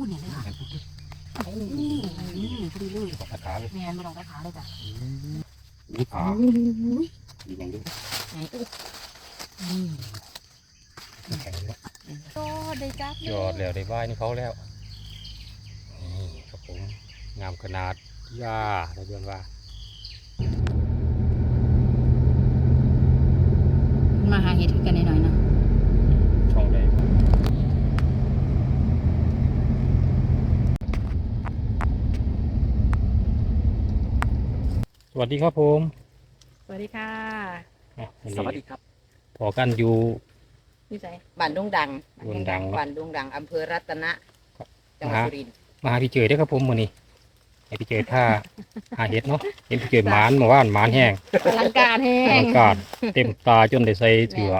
พูดเนี่ยเลยค่ะเห็นปุ๊บเลยนี่นี่พอดีเลยตอกตะขาเลยแมนไม่ต้องไปขาเลยจ้ะอุ้ยขาอุ้ยดีอย่างนี้ไหนอุ๊ยนี่แข็งแล้วโอ้ได้จับยอดแล้วได้ไหว้นี่เขาแล้วนี่ครับผมงามขนาดย่าได้เดือนว่ามาหาเห็ดกันหน่อยๆเนาะ ช่องใด สวัสดีครับผมสวัสดีค่ะอะวันสวัสดีนี้ครับ พอกันอยู่พี่ใจบ้านดงดังดงดังบ้านดงดังอำเภอรัตนะจังหวัดฮะสุรินทร์มาหาพี่เจยได้อครับผมวันนี้ให้พี่เจยท่า หาเห็ดเนาะเห็นพี่เจยหมานเมาว่านหมานแห้งอลังการแห้อางกาศเต็มตาจนได้ใส่เถือ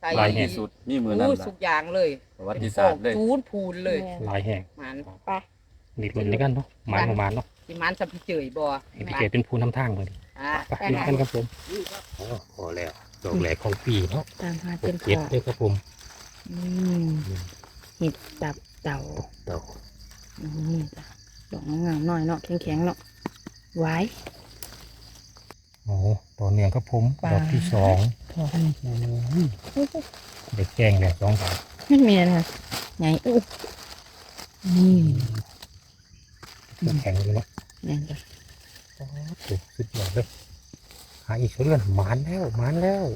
ใส่ลายแห่งที่สุดนี่มือนั่นอู้ล่ะสุกอย่างเลยประวัติศาสตร์เลย จูนพูนเลยลายแห้งหมันนี่รุ่นนี้กันเนาะหมานประมาณเนาะ ที่หมันสับพี่เจยบ่ให้พี่เจยเป็นผู้นำทางเลยอ่าไปดูกันครับผมโอ้พอแล้วดอกแหลกของปีเนาะตามหาหเป็นกขเจ็ดอด้วยครับผมอืมเห็ดตับเต่าดอกอืมจ้ะดอกงามๆหน่อยเนาะแข็งๆเนาะไว้ โอ้ต่อเนื่องครับผมปลาดอกที่สองพอกันโอ้ยเด็กแกงเนี่ยสองบาทไม่มีอะไรค่ะไงอู้นี่ แข็งเลยเนาะ นี่จ้ะโอ้สุดสุดยอดเลยหาอีกเรื่องหมานแล้วหมานแล้ว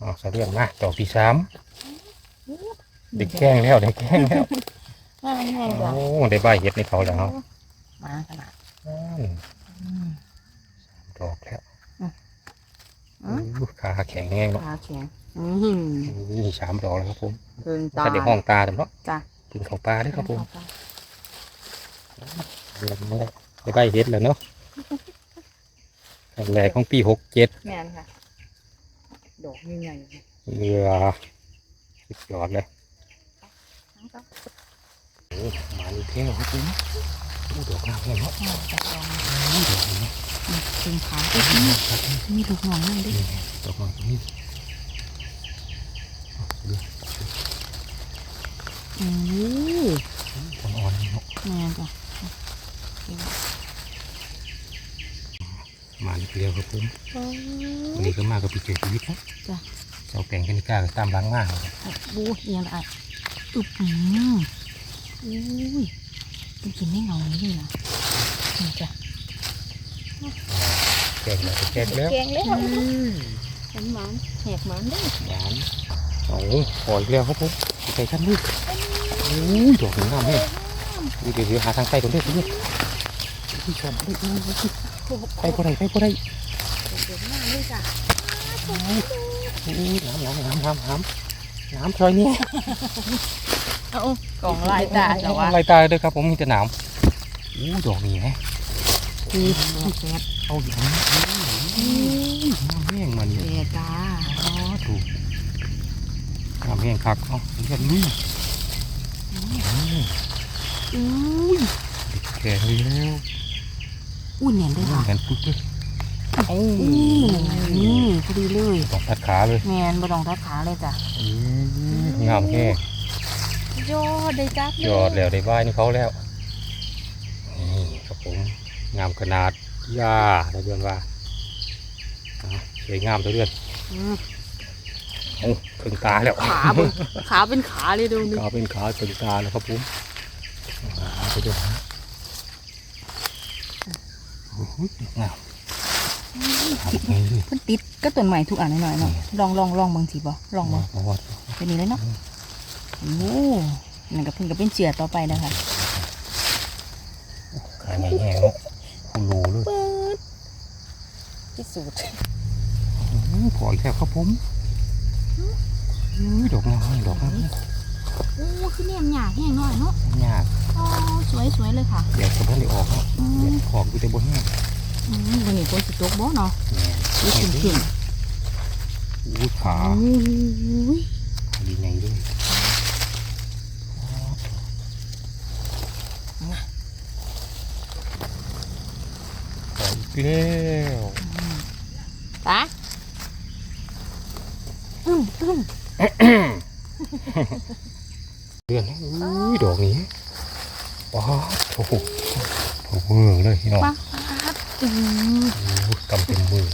อ๋อสะเรื่องมาดอกที่สามเด็กแกงแล้วเด็กแกงแล้วง่ายง่ายโอ้จ้ะได้ใบเห็ดในเขาแล้ว มาขนาดอืมอืมดอกแล้วอืมอู้ขาแข็งแห้งเนาะขาแข็งอืมนี่สามดอกแล้วครับผมเพิ่งตาถ้าได้ห้องตาแต่เนาะจ้ะ กินข้าวปลาด้อครับผมเดือนนี้ได้ใบเห็ดแล้วเนาะครั้งแรกของปีหกเจ็ดแม่นค่ะ ดอกใหญ่เรือสุดยอดเลยโอ้มานี่เท่ครับผมโอ้ดอกงามแห้งเนาะโอ้ดอกนี้ถึงขาดอกงามครับมีลูกหนองนั่นดินี่ดอกหงามตรงนี้ อือต้นอ่อนนี่เนาะแม่จ้ะหมานี่เกลียวครับผมวันนี้ก็มากับปีเจอชีวิตครับจ้ะเจ้าแกงกันนิก้าก็ตามล้างมากบูเอียงอะอึบอืมอุ้ยเป็นกินได้เงาเลยนี่นะนี่จ้ะแกงแล้วก็แกงแล้วแกงแล้วหวานหวานแหกหวานด้วยหวานโอ้ยปล่อยแล้วครับผมใส่ชั้นนี่โอ้ยดอกงามแห้งนี่เดี๋ยวหาทางใต้ตรงนี้พี่พี่ชมได้ไปบ่ได้ไปบ่ได้เด็ดมากเลยจ้ะอุ้ยน้ำน้ำน้ำน้ำน้ำน้ำซอยนี้เอากล่องลายตาแต่ว่าลายตาเลยครับผมมีแต่หนามอู้ดอกนี่ไงคือแกงเอาอยู่นี่น้ำแห้งมันแกเนี่ยงจ้าอ๋อถูกน้ำแห้งคักเนาะเรียบลุย อุ้ยแข็งเลยแล้วอุ้ยเนียนด้วยค่ะเห็นปุ๊บเลยเอ้านี่นี่พอดีเลยต้องตัดขาเลยแมนบดองทัดขาเลยจ้ะงามแห้งยอดได้จับยอดแล้วได้ไหว้นี่เขาแล้วนี่ครับผมงามขนาดย่าได้เดือนว่าอะสวยงามตัวเดือนอืม โอ้ครึ่งตาแล้วขาบนขาเป็นขาเลยดูนี่ขาเป็นขาครึ่งตาแล้วครับผมอ่าไปดูฮะโอ้โหงามทำไงเลยเพิ่นติดก็ต้นใหม่ทุกอันหน่อยๆเนาะลองลองลองเบางทีบ่ลองมาบ่มาวัดเป็นนี้เลยเนาะโอ้นั่นก็เพิ่นก็เป็นเสือต่อไปนะคะขาใหญ่แห้งเนาะคุณรูเลยเปิดที่สุดอื้อพออีกแล้วครับผม อื้อดอกงามดอกงามโอ้คือเนี่ยหยาแห้งหน่อยเนาะยากอ๋อสวยสวยเลยค่ะเดี๋ยวสมมติได้ออกเนาะอืเดี๋ยมวขอบอยู่แต่บนแห้งอืมวันนี้คนสิตกบ่เนาะแหม่นี่ขึ้นขึ้นอู้ขาโอ้ยดีไงด้วยขออีกแล้วตาอึ้มอึ้มแต เดือนนะอุ้ยดอกนี้ว้าวโอ้โหโอ้โหเมืองเลยพี่น้องป้าดอืมโอ้ยกำเป็นมือ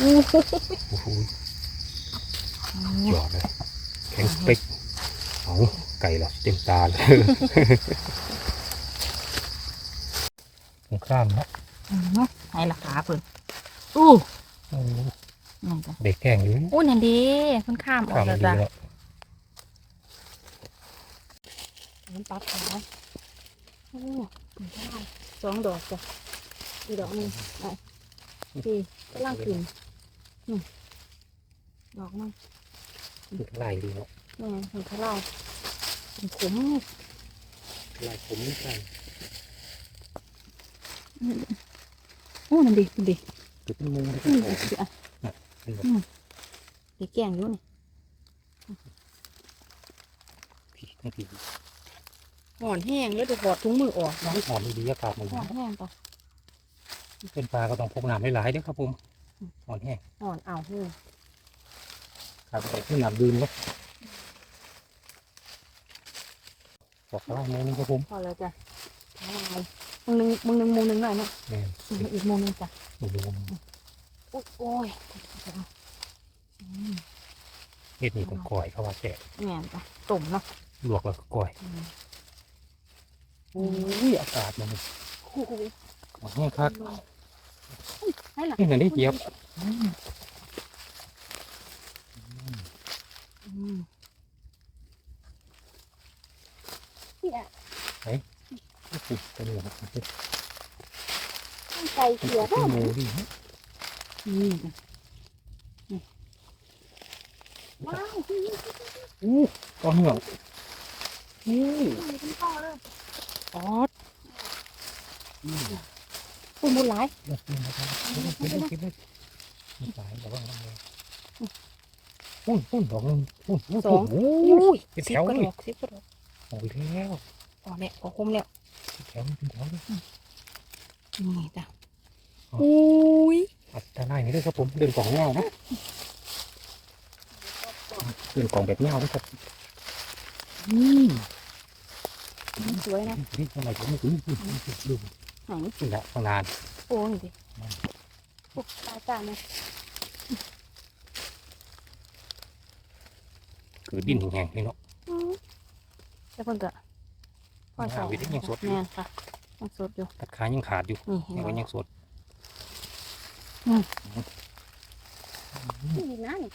อู้โอ้โหหยอดเลยแข็งเป๊กเอาไก่ละเต็มตาเลยผมข้ามนะ เนาะไหนล่ะขาเพิ่นอู้ โอ้โห นั่นจ้ะ เด็กแกล้งอยู่อู้นั่นเดีเพิ่นข้ามออข้ากมแล้วดีจ้ะแล้วมันปักขาโอ้สองดอกจ้ะอีกดอกหนึงไปสี่กำลังขึ้นนี่ดอกหนึงไล่ดีเนาะแม่เห็นเขาเล่าเป็นขมไล่ผมไม่ใช่โอ้นั่นดินั่นดิคือเป็นมุงเลยอืมครับสิอะ เป็นแบบเด็กแกงอยู่นี่ผีทั้งผีห่อนแห้งแล้วจะถอดถุงมือออกนะหอมดีอากาศมันห่อนแห้งปะเป็นปลาก็ต้องพกน้ำหลายๆเด้วยครับผมหอนแห้งห่อนเอาหูครับใส่ขึ้นน้ำดื่มเนาะบอกเขาว่าโมนึงครับผมพอแล้วจ้ะอะไรมึงหนึ่งมึงหนึ่งมึงหนึ่งหน่อยเนาะแม่นมึงอีกมึงหนึ่งจ้ะโอ้โหโอ้โอ้ยอืม เฮ็ดนี่ต้องก่อยเขาว่าแก่แม่นจ้ะตุ่มเนาะลวกแล้วก็ก่อยอืมโอ้ยอากาศมันนี่โอ้โหหอนแห้งคักให้ล่ะนี่เหมือนได้เจี๊ยบอืมเนี่ยโอ้โหตัวนี้นะครับเป็นต้องใจเสียเป็นบ้างหมูดินี่จ้ะนี่ ว้าวอู้ก้อนเหงาอู้เป็นพ่อเลยออดอืมคุณบุญหลายเดี๋ยวกินนะครับเดี๋ยวกินเลยกินเลยมีสายแต่ว่าน้ำเลยปุ้นปุ้นดอกหนึงปุ้นปุ้นสองโอ้อุ้ยยเป็นสิแถบวกระเลดยอกสิบกระดอกโอ้ยแล้วอ๋อเนี่ยพอคมแล้วเป็นแถวเลยเป็นแถวเลยนี่จ้ะอ๋ออุ้ยอัตรานี่ด้วยครับผมเดินกล่องเงานะ เดินกล่องแบบเงานะครับอืมสวยนะนี่ทำไมผมไม่ถึงดูดูไหนนี่แหละข้างนานโอ้ยดิโอ้ตายจ้าเนี่ยคือดินแห้งๆนี่เนาะอืมแต่คนจะพ่อสองวิธียังสดอยู่แม่นค่ะยังสดอยู่ตัดขายังขาดอยู่นี่เห็นยังไหม ก็ยังสดนี่นะนี่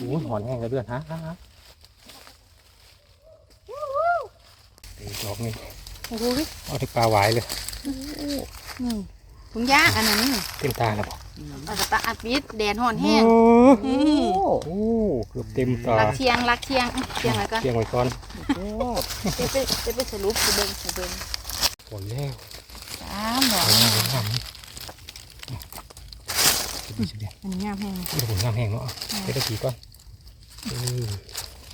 โอ้ยหอนแห้งแล้วเดือนฮะฮะฮะตีดอกนี่โอ้โหดิเอาที่ปลาหวายเลยนี่ถุงยางอันนั้นนี่เต็มตาแล้วบอกเอากระตาอัดปิดแดดห่อนแห้งโอ้โหเกือบเต็มตารักเทียงรักเทียงอื้อเทียงอะไรกันเตียงไว้ก่อนจะไปจะไปสรุปจะเบิ่งจะเบิ่งหมดแล้วสามดอก เอางามงามนี่สุดดีสุดดีอันนี้งามแห้งเดี๋ยวผมงามแห้งเนาะเดี๋ยวตะกี้ก่อนอืม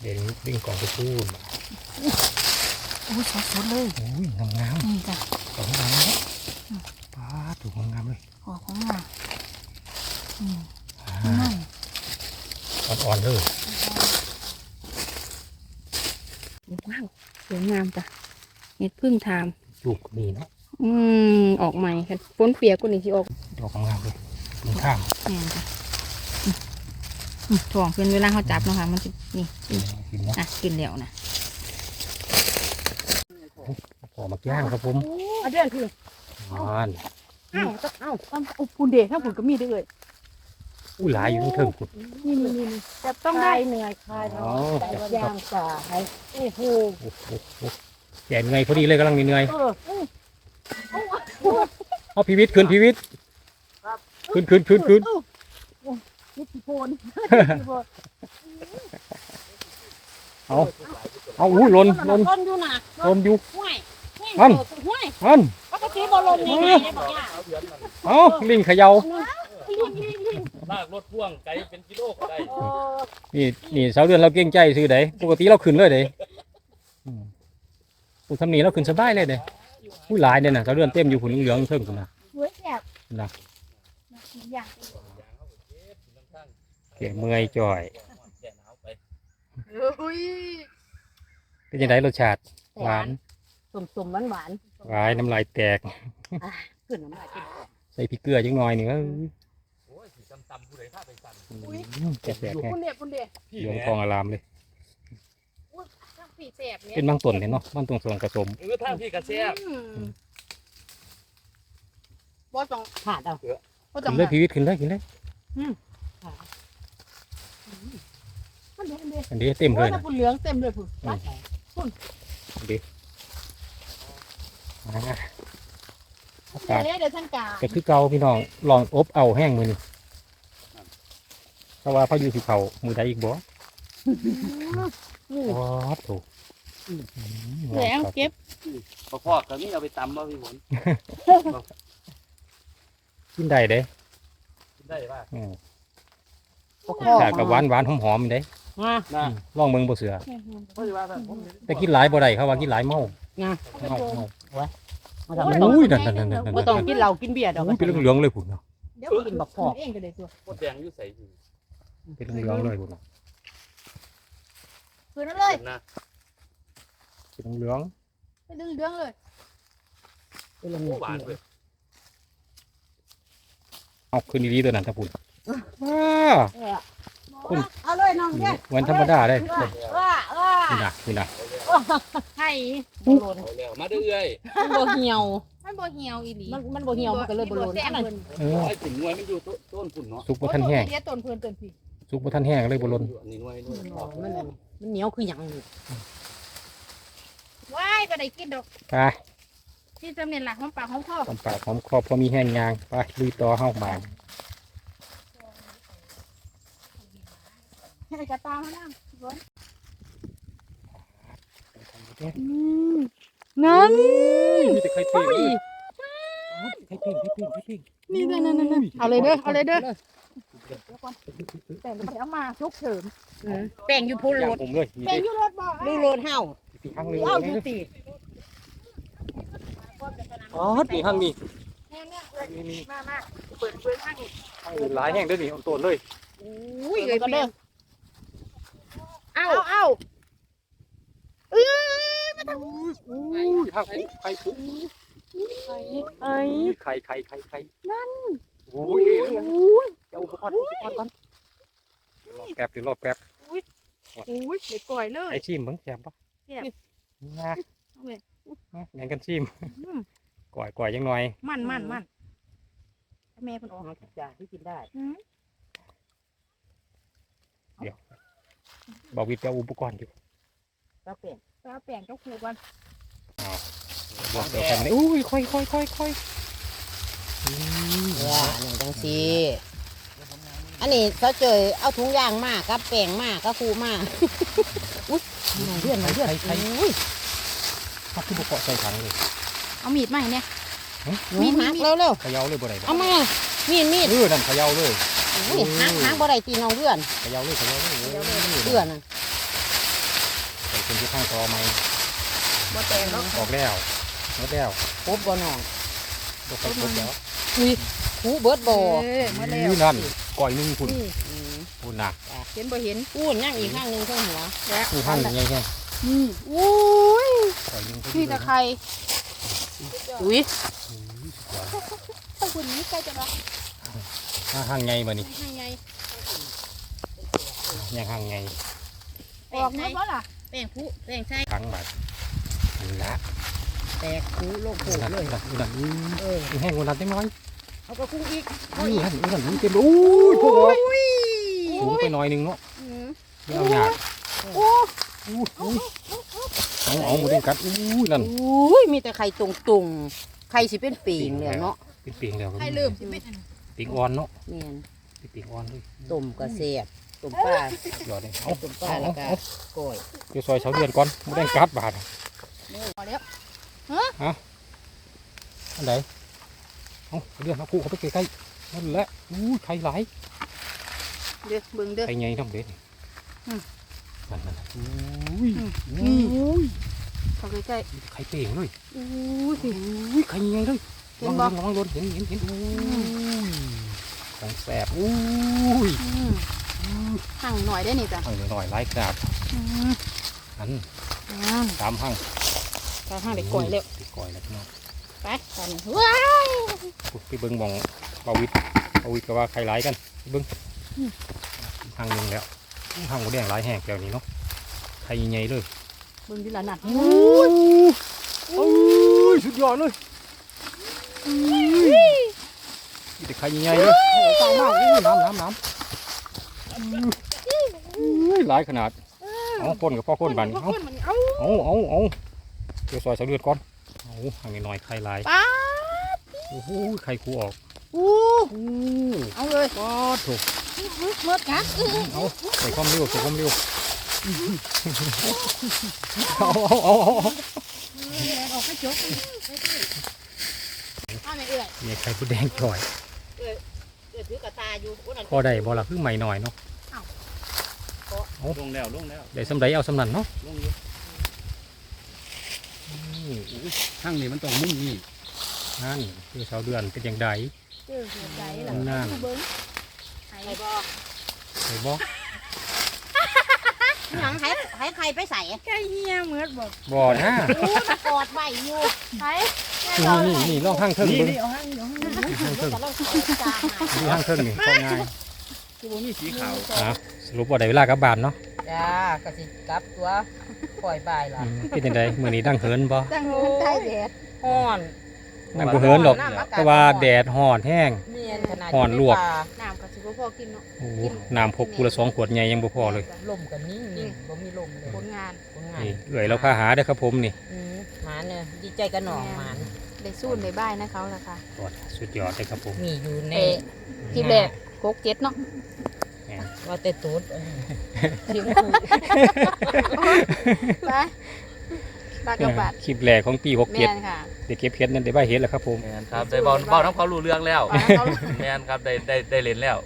เดี๋ยวนี้วิ่งกล่องไปพูดโอ้ยสดๆเลยโอ้ยงามงามนี่จ้ะสองงามเลยป้าดถูกงามๆเลยขอของงามนี่อ่านั่นอ่อนๆเลยว้าวสวยงามจ้ะเห็ดพึ่งทามลูกนี่เนาะอืม ออกใหม่ค่ะฝนเปียกกูนี่ที่ออก ดอกงามๆเลยถึง ข้ามแม่นจ้ะอืมอืมถ่วงเพื่อนเวลาเขาจับเนาะค่ะมันจะนี่อืมกินเนาะอะกินแล้วนะพอมาย่างครับผมเอาเดือนคืออ่อนอ้าวเอ้าเอาปูนเดชถ้าผุนก็มีได้เลยอู้หลายอยู่ทั้งเทิงคุณนี่นี่นี่นี่แต่ต้องได้เหนื่อยคลายอ๋อแต่ว่าย่างสายโอ้โหโอ้โหโอ้โหแย่เหนื่อยพอดีเลยกำลังเหนื่อยเออเอาพีวิทย์ขึ้นพีวิทย์ ขึ้นขึ้นขึ้นขึ้นนิติพลเอาเอาอู้หล่นหล่นต้นอยู่น่ะลมอยู่ห้วยอันห้วยอันปกติบ่ลมนี่ไงบอกย่าเอาลิงเขย่าลากรถพ่วงไกลเป็นกิโลก็ได้เออนี่นี่สาวเดือนเราเก่งใจซื้อไดปกติเราขึ้นเลยเด้อืมผู้ทำนี่เราขึ้นสบายเลยเด้ผู้หลายเนี่ยนะสาวเดือนเต็มอยู่หุ่นเหลืองๆเทิงคุณนะสว ยแบบนะอย่างเก่งเมื่อยจ่อยแก่หนาวไปอุ้ยเป็นยังไงรสชาติหวานสมสมหวานหวานหวานน้ำลายแตกๆขึ้นน้ำลายกินก่อนใส่พริกเกลือจังหน่อยหนึ่งเอ้ยโอ้ยสีตำๆผู้ใดพาไปสั่นอืมแสบๆไงคุณเด็คุณเด็พี่เหลืองแหม่ทองอารามเลยทั้งผีแสบเนี่ยเป็นบางต้นเลยเนาะบางต้นส่วนกระสมเออทางพี่กระแซบบ่ต้องขาดเอา บ่ต้ขึ้องนเลยพีวิทย์ขึ้นเลยขึ้นเลยมันเด็มันเด็อันนี้เต็มเลโอ้ยยนะปุ่นเหลืองเต็มเลยพุ่นอ่าอากาศเดี๋ยวเดี๋ยวท่านกาก็คือเก่าพี่น้องลองอบเอาแห้งมือนี่เพราะว่าพายุสิเขามือใดอีกบ่ว้าวถูกแหลงเก็บ พอพ่อก็มีเอาไปตำบ่พี่หมุน กินได้เด้ได้ป่ะอืมปกครองแต่กับหวานหวานๆหอมๆเด้งานะลองเบิ่งบ่เสือเพราะว่าท่านผมแต่กินหลายบ่ได้เขาว่ากินหลายเมางาเมาเมามาทำอุ้ยนั่นนั่นนั่นนั่นบ่ต้องกินเหล้ากินเบียร์ดอกอุ้ยเป็นเหลืองๆเลยพุ่นเนาะเดี๋ยวกินบักพอก เองก็ได้ตัวมดแดงอยู่ใส่อยู่เป็นเหลืองๆเลยพุ่นเนาะคืนนั้นเลยนะเป็นเหลืองไปดึงเหลืองเลยเป็นลมหวานเว้ยๆ เอาคืนดีๆตัวนั้นถ้าพุ่นว้าคุณเอาเลยน้องเนี่ยเหมือนธรรมดาเลยว่าว่านี่นะนี่นะให้บ่หล่นเอาแล้วมาเรื่อยมันบ่เหี่ยว มันบ่เหี่ยวอีหลีมันมันบ่เหี่ยวมันก็เลยบ่หล่นอันนั้นเออไอ้ฝุ่นงวยมันอยู่ต้นฝุ่นเนาะสุกบ่ทันแห้งเดี๋ยวต้นเพื่อนต้นพี่สุกบ่ทันแห้งเลยบ่หล่นอันนี้งวยด้วยมันนั่นมันเหนียวคือหยังนี่ว้ายก็ได้กินดอกไป ที่จำเนียนหลักของปากของพ่อหอมปากหอมคอพอมีแห้งยางไปลุยต่อเฮาบานให้กระตามมานั่งนั่นมีแต่ไข่ปิ้งไข่ปิ้งไข่ปิ้งไข่ปิ้งนี่นั่นนั่นนั่นเอาเลยเด้อเอาเลยเด้อแต่งไปเอามาชุกเฉิมแป้งอยู่พูนโลย่างดผมเลยมีแต่งเด็อยู่รถบ่ลูโลดเฮาปีข้างเลยเฮาอยู่ติ อ๋อปีข้างนี้เนี่ยเนี่ยนี่นี่มามาเปิดเปิดข้างอีกข้างนี้หลายแห้งเด้อนี่เอาต้นเลยอุ้ยเอ้ยเด้อเอาเอาอุ้ยข้างปุ๊บไข่ปุ๊บไอ้ไข่ไข่ไข่ไข่นั่นโอ้ยเจ้าอุปกรณ์อุปกรณ์ก่อนรอบแป๊บเดี๋ยวรอบแป๊บอุ้ยเด็กก่อยเลยไอชิมเบิ่งแซ่บปะแซ่บนะเอาเว้ยแบ่งกันชิมอืม ก่อยก่อยยังหน่อย มันมันมันแม่เพิ่นออกเอาทุกอย่างที่กินได้อืมบอกวิทย์จะเอาอุปกรณ์อยู่ก็แป้งเอาแป้งเจ้าครูก่อนบอกเดี๋ยวกันเลยอุ้ยค่อยค่อยค่อยค่อยอืมว่าหนึ่งจังซี่อันนี้เขาเจอเอาถุงยางมากกับแป้งมากกับคูมากอุ้ยหน่อยเดือนหน่อยเดือนอุ้ยถ้าคือบุกเกาะใส่ถังเลย เอามีดมาให้เนี่ย มีหักเร็วเร็วเขย่าเลยบ่ได้ๆเอามามีดมีดเออนั่นเขย่าเลยอุ้ยหักหักบ่ได้ตีน้องเดือนเขย่าเลยเขย่าเลยเดือนน่ะใส่เป็นที่ข้างคอไหมบ่แต่งแล้วออกแล้วหมดแล้วครบบ่น้องบกใส่ครบแล้วหูเบิดบ่เออมาแล้วนี่นั่นก่อยหนึงคุณอืมคุณน่ะเห็นบ่เห็นพูดย่างอีกข้างหนึงเท่าหัวคือห้างยังไงแค่นี่อุ้ยก่อยหนึงนี่ตะไคร้ อุ้ยตะคุณนี้ใกล้จะมาห้างห้างไงบ่นี่ให้ไงยังห้างไงออกมาบ่ล่ะแป้งผู้แป้งใส่ถังบาดนี่ละแตกคูโลกโผนั่นเลยนั่นนั่นเออแห้งกว่านั้นได้น้อยเอากระคุ้งอีกอุ้ยนั่นนั่นนี่เต็มเลยอุ้ยพวกเราสูงไปหน่อยหนึงเนาะไม่เอาหยาดโอ้อู้หู เอาเอาหมดเลยกัดอู้ยนั่นอุ้ยมีแต่ไข่ตรงตรงๆไข่สิเป็นปีงเลยเนาะเป็นเปียงแล้วให้เริ่มสิเป็นเปียงอ่อนเนาะแม่นเป็นเปียงอ่อนเลยต้มกระเสียบต้มปลาหยอดเลยเอาต้มปลาเอาแล้วเอาก็เอาก้อยเดี๋ยวซอยเสาเดือนก่อนไม่ได้กัดบาดพอแล้วอันไหนเอาเดือนเอาคู่เขาไปใกล้ๆนั่นแหละอู้ยไข่หลายเด้อเบิ่งเด้อไข่ใหญ่ทำเด็ดอืม นั่นนั่นอุ้ยนี่อุ้ยเข้าใกล้ไข่เป่งเลยๆอู้สิ อุ้ยไข่ใหญ่เลยเห็ระนวับ่งระวังโดนเห็นเห็นเห็นอุ้ยของแสบอุ้ยอืมหั่งหน่อยได้นี่จ้ะหั่งหน่อยๆไล่กราบอืมอันอ่าสามหั่งก็หั่งได้ก่อยเร็วติดก่อยแล้วพี่น้องไปตอนนี้ว้ายปุ๊บไปเบิ้งหมองเบาวิทเบาวิทก็ว่าใครไล่กันไปเบิ้งหั่งหนึ่งแล้ว หั่งหมูแดงหลายแห้งแล้วนี้เนาะใครใหญ่ๆเลยเบิ่งดิละหนัดโอ้ยโอ้ยสุดยอดเลยมีแต่ใครใหญ่ๆเลยโอ้ยตายมากอุ้ยน้ำน้ำน้ำอุ้ยหลายขนาดเอาคนกับพ่อคนบัดนเอาคนมันนี่เอ้าเอาเอาเอาเดี๋ยวซอยเสาเลือดก่อนเอาห่างหน่อยไข่ลายป้าโอ้โหไข่คูออกอู้โอ้เอาเลยปาดถูก เมื่อกันเอาใส่ความเร็วใส่ความเร็วเอาเอาเอาเอาออกให้จบเอาไม่เอื่อยมีไข่ผู้แดงจ่อยเกิดถือกระตาอยู่อุ้นนั่นพอได้บ่ล่ะเพิ่งใหม่หน่อยเนาะลงแล้วลงแล้วได้สำไรเอาสำนันเนาะลงอยู่ข้างนี้มันต้องมุ่งนี่นั่นคือเสาเดือนเป็นอย่างใดเจ อหัวใจหลันั่นเบิ้งไอ้ไข่บ่ไข่บ่หยังให้ให้ใครไปใส่ไก่เฮียเหมือนบอกบ่นะอู้มันกอดไว้อยู่ไอ้นี่นี่นี่ลองห้างเทิงนี่เบิ่งนี่เอาห้างนี่เอาห้างนี่ห้างเทิงแต่เราใส่จานน่ะนี่ห้างเทิงนี่ก็ง่ายคือว่ามีสีขาวนะสรุปว่าได้เวลากลับบ้านเนาะจ้ากะสิกลับตัวปล่อยบายล่ะอืมเป็นจังไดมื้อนี้ดังเหินบ่ ตั้งเงินใต้แดด ฮ้อน นั่งบ่เหินหรอก เพราะว่าแดดฮ้อนแห้งเมียนขนาดฮ้อนลวก น้ำกับสิบพอกินเนาะโอ้โหน้ำพกกูละสองขวดใหญ่ยังบ่พอเลย ลมกันนิ่งนิ่งบ่มีลมเลยผลงานผลงานนี่เอื่อยเราพาหาเด้อครับผมนี่อืมหมาเนี่ยดีใจกับหนองหมานได้สู้ได้บ้ายนะเขาล่ะค่ะโอ้ยสุดยอดเลยครับผม มีอยู่ในเอ๊ะคลิปแรกโคกเจ็ดเนาะแหมว่าแต่ตูดเออทิ้งไปปากบาดคลิปแรกของปีหกเจ็ดค่เด็กเก็บเห็ดนั่นได้บ้าเห็ดแล้วครับผมครับได้บอลบอลน้ำเขารู้เรื่องแล้วแมนครับได้ได้ได้เล่นแล้ว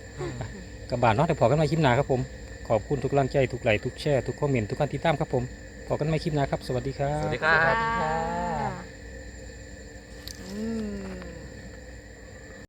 กระบาดน้องแต่พอกันไม่คิปนาครับผม ขอบคุณทุกร่างใจทุกไหลค์ทุกแช่ทุกข้อมเมนทุกการติดตามครับผมพอกันไม่คิปนาครับ สวัสดีครับสวัสดีครับ